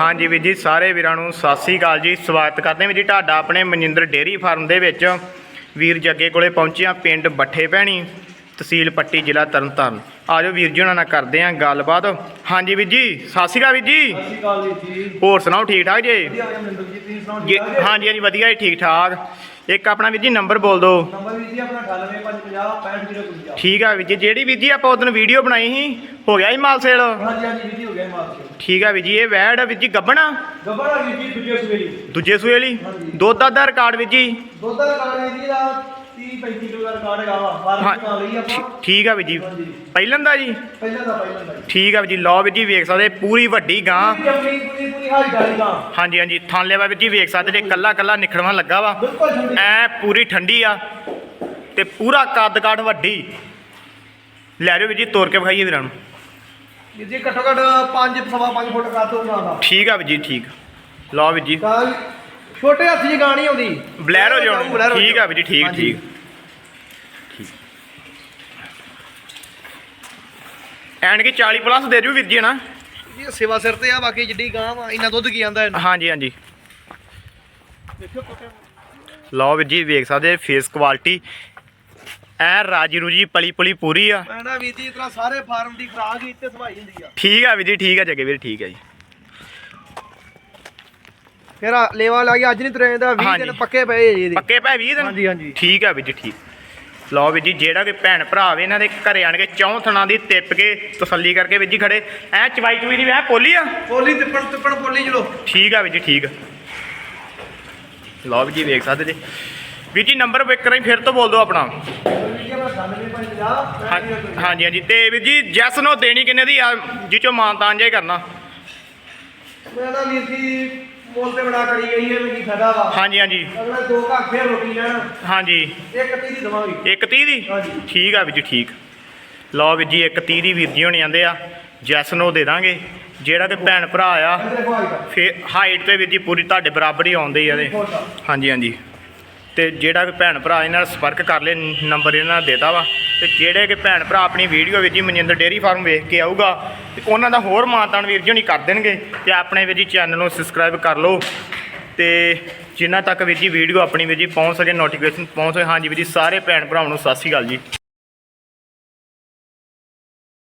ਹਾਂਜੀ ਵੀਰ ਜੀ ਸਾਰੇ ਵੀਰਾਂ ਨੂੰ ਸਤਿ ਸ੍ਰੀ ਅਕਾਲ ਜੀ। ਸਵਾਗਤ ਕਰਦੇ ਹਾਂ ਵੀਰ ਜੀ ਤੁਹਾਡਾ ਆਪਣੇ ਮਨਿੰਦਰ ਡੇਅਰੀ ਫਾਰਮ ਦੇ ਵਿੱਚ। ਵੀਰ ਜੱਗੇ ਕੋਲੇ ਪਹੁੰਚੇ ਹਾਂ ਪਿੰਡ ਬੱਠੇ ਭੈਣੀ ਤਹਿਸੀਲ ਪੱਟੀ ਜ਼ਿਲ੍ਹਾ ਤਰਨਤਾਰਨ। ਆਜੋ ਵੀਰ ਜੀ ਉਹਨਾਂ ਨਾਲ ਕਰਦੇ ਹਾਂ ਗੱਲਬਾਤ। ਹਾਂਜੀ ਵੀਰ ਜੀ ਸਤਿ ਸ੍ਰੀ ਅਕਾਲ ਵੀਰ ਜੀ। ਸਤਿ ਸ਼੍ਰੀ ਅਕਾਲ ਜੀ। ਹੋਰ ਸੁਣਾਓ ਠੀਕ ਠਾਕ ਜੀ? ਆ? ਹਾਂਜੀ ਹਾਂਜੀ ਵਧੀਆ ਜੀ ਠੀਕ ਠਾਕ। ਇੱਕ ਆਪਣਾ ਵੀਰ ਜੀ ਨੰਬਰ ਬੋਲ ਦਿਓ। ਨੰਬਰ ਵੀ ਜੀ ਆਪਣਾ 9850 65050 ਠੀਕ ਆ ਵੀਰ ਜੀ ਜਿਹੜੀ ਵੀਰ ਜੀ ਆਪਾਂ ਉਦੋਂ ਵੀਡੀਓ ਬਣਾਈ ਸੀ ਹੋ ਗਿਆ ਜੀ ਮਾਲ ਸੇਲ? ਹਾਂਜੀ ਹਾਂਜੀ ਵੀਡੀਓ ਹੋ ਗਿਆ ਮਾਰਚ ਠੀਕ ਆ ਵੀਰ ਜੀ ਇਹ ਵੈੜ ਵੀਰ ਜੀ ਗੱਬਣਾ? ਗੱਬੜਾ ਵੀ ਜੀ ਦੂਜੇ ਸਵੇਰੀ ਦੂਜੇ ਸੂਏ ਹਾਂਜੀ। ਦੁੱਧ ਦਾ ਰਿਕਾਰਡ ਵੀਰ ਜੀ? ਦੁੱਧ ਦਾ ਕਾਰਡ ਹੈ ਜੀ ਦਾ 30 35 ਕਿਲੋ ਦਾ ਕਾਰਡ ਹੈਗਾ ਵਾ। ਹਾਂ, ਫਾਰਮ ਨਾਲ ਲਈ ਆਪਾਂ। ਠੀਕ ਆ ਵੀਰ ਜੀ। ਪਹਿਲਾਂ ਦਾ ਜੀ? ਪਹਿਲਾਂ ਦਾ ਪਹਿਲਾਂ ਦਾ ਠੀਕ ਆ ਵੀਰ ਜੀ ਲਓ ਵੀਰ ਜੀ ਵੇਖ ਸਕਦੇ ਪੂਰੀ ਵੱਡੀ ਗਾਂ। ਪੂਰੀ ਪੂਰੀ ਹਾਈ ਹਾਂਜੀ ਹਾਂਜੀ ਥਾਂਲੇ ਵਾ ਵੀਰ ਜੀ ਵੇਖ ਸਕਦੇ ਜੇ ਕੱਲਾ ਕੱਲਾ ਨਿਖੜਵਾ ਲੱਗਾ ਵਾ। ਐ ਪੂਰੀ ਠੰਡੀ ਆ। ਤੇ ਪੂਰਾ ਕੱਦ ਕਾਠ ਵੱਡੀ। ਲੈ ਜਾਓ ਵੀਰ ਜੀ ਤੋੜ ਕੇ ਵਿਖਾਈਏ ਵੀਰਾਂ ਨੂੰ। ਵੀਰ ਜੀ ਘੱਟੋ ਘੱਟ 5 ਸਵਾ 5 ਫੁੱਟ ਕੱਦ ਹੋਣਾ ਦਾ ਠੀਕ ਆ ਵੀਰ ਜੀ ਠੀਕ। ਲਓ ਵੀਰ ਜੀ। ਤਾਂ ਛੋਟੇ ਹੱਥ ਜੀ ਗਾਣੀ ਆਉਂਦੀ। ਬਲੈਰੋ ਜਿਹਾ ਬਲੈਰੋ ਠੀਕ ਆ ਵੀਰ ਜੀ ਠੀਕ। ਠੀਕ। ਐਂਡ ਕਿ 40 ਪਲੱਸ ਦੇ ਦਿਓ ਵੀਰ ਜੀ ਨਾ ਇਹ ਸੇਵਾ ਸਿਰ ਤੇ ਆ ਬਾਕੀ ਜਿੱਡੀ ਗਾਂ ਵਾ ਇੰਨਾ ਦੁੱਧ ਕੀ ਆਂਦਾ ਇਹਨੂੰ? ਹਾਂਜੀ ਹਾਂਜੀ। ਕੋਟੇ ਲਓ ਵੀਰ ਜੀ ਵੇਖ ਸਕਦੇ ਫੇਸ ਕੁਆਲਿਟੀ ਐ ਰਾਜੀ ਰੂਜੀ ਪਲੀ ਪਲੀ ਪੂਰੀ ਆ। ਨਾ ਵੀਰ ਜੀ ਤਰ੍ਹਾਂ ਸਾਰੇ ਫਾਰਮ ਦੀ ਖਰਾਕ ਹੀ ਇੱਥੇ ਸਭਾਈ ਹੁੰਦੀ ਆ। ਠੀਕ ਆ ਵੀਰ ਜੀ ਠੀਕ ਆ ਜੱਗੇ ਵੀਰ ਠੀਕ ਆ ਜੀ। ਫਿਰ ਆ ਲੇਵਾ ਲਾ ਕੇ ਅੱਜ ਨਹੀਂ ਤੁਰੇ ਦਾ 20 ਹਾਂਜੀ। ਦਿਨ ਪੱਕੇ ਪਏ ਜੀ ਇਹਦੇ। ਪੱਕੇ ਪੈ 20 ਦਿਨ? ਹਾਂਜੀ, ਹਾਂਜੀ। ਠੀਕ ਆ ਵੀਰ ਜੀ ਠੀਕ। ਲਓ ਵੀਰ ਜੀ ਜਿਹੜਾ ਕੋਈ ਭੈਣ ਭਰਾ ਆਵੇ ਇਹਨਾਂ ਦੇ ਘਰੇ ਆਣ ਕੇ ਚੌਂ ਥਣਾ ਦੀ ਟਿੱਪ ਕੇ ਤਸੱਲੀ ਕਰਕੇ ਵੀਰ ਜੀ ਖੜੇ। ਐ ਚਵਾਈ ਚੁਈ ਦੀ ਐ ਪੋਲੀ ਆ? ਪੋਲੀ ਤਿੱਪਣ ਤਿੱਪਣ ਪੋਲੀ ਚਲੋ। ਠੀਕ ਆ ਵੀਰ ਜੀ ਠੀਕ। ਆ ਲਓ ਵੀਰ ਜੀ ਵੇਖ ਸਕਦੇ ਜੀ। ਵੀਰ ਜੀ ਨੰਬਰ ਵੇਖ ਕਰਾਂ ਫਿਰ ਤੋਂ ਬੋਲ ਦਿਓ ਆਪਣਾ ਵੀਰ ਜੀ ਆਪਣਾ 9550 ਹਾਂ- ਹਾਂਜੀ ਹਾਂਜੀ। ਤੇ ਵੀਰ ਜੀ ਜੈਸ ਨੂੰ ਦੇਣੀ ਕਿੰਨੇ ਦੀ? ਆ ਜਿਚੋ ਮਾਨਤਾਨ ਜੇ ਕਰਨਾ। ਮੈਂ ਨਾ ਵੀਰ ਜੀ ਮੋਲ ਤੇ ਬਣਾ ਕਰੀ ਗਈ ਹੈ ਕੀ ਫਾਇਦਾ ਵਾ। ਹਾਂਜੀ ਹਾਂਜੀ। ਅਗਲੇ ਦੋ ਘਰ ਫੇਰ ਰੋਟੀ ਲੈਣ। ਹਾਂਜੀ। ਇੱਕ ਤੀ ਦੀ ਦਵਾਂਗੇ। ਇੱਕ 30 ਦੀ? ਹਾਂਜੀ। ਠੀਕ ਆ ਵੀਰ ਜੀ ਠੀਕ। ਲਓ ਵੀਰ ਜੀ ਇੱਕ 30 ਦੀ ਵੀਰ ਜੀ ਹੋਣੀ ਜਾਂਦੇ ਆ। ਜੈਸ ਨੂੰ ਦੇ ਦਾਂਗੇ। ਜਿਹੜਾ ਕਿ ਭੈਣ ਭਰਾ ਆ ਅੰਦਰੇ ਖਵਾਈ ਦਾ ਫੇ ਹਾਈਟ ਤੇ ਵੀਰ ਜੀ ਪੂਰੀ ਤੁਹਾਡੇ ਬਰਾਬਰ ਹੀ ਆਉਂਦੇ ਆ ਇਹਦੇ। ਹਾਂਜੀ ਹਾਂਜੀ। ਤੇ ਜਿਹੜਾ ਵੀ ਭੈਣ ਭਰਾ ਇਹਨਾਂ ਨਾਲ ਸੰਪਰਕ ਕਰ ਲੈ, ਨੰਬਰ ਇਹਨਾਂ ਦਾ ਦੇਤਾ ਵਾ। ਤੇ ਜਿਹੜੇ ਕਿ ਭੈਣ ਭਰਾ ਆਪਣੀ ਵੀਡੀਓ ਵਿੱਚ ਜੀ ਮਨਿੰਦਰ ਡੇਅਰੀ ਫਾਰਮ ਵੇਖ ਕੇ ਆਊਗਾ, ਤੇ ਉਹਨਾਂ ਦਾ ਹੋਰ ਮਾਨਤਾਨ ਵੀਰ ਜੀ ਨਹੀਂ ਕਰ ਦੇਣਗੇ, ਤੇ ਆਪਣੇ ਵੀਰ ਜੀ ਚੈਨਲ ਨੂੰ ਸਬਸਕ੍ਰਾਈਬ ਕਰ ਲਓ। ਤੇ ਜਿਨ੍ਹਾਂ ਤੱਕ ਵੀਰ ਜੀ ਵੀਡੀਓ ਆਪਣੀ ਵੀਰ ਜੀ ਪਹੁੰਚ ਸਕੇ ਨੋਟੀਫਿਕੇਸ਼ਨ ਪਹੁੰਚ ਸਕੇ, ਹਾਂਜੀ ਵੀਰ ਜੀ, ਸਾਰੇ ਭੈਣ ਭਰਾਵਾਂ ਨੂੰ ਸਤਿ ਸ਼੍ਰੀ ਅਕਾਲ ਜੀ।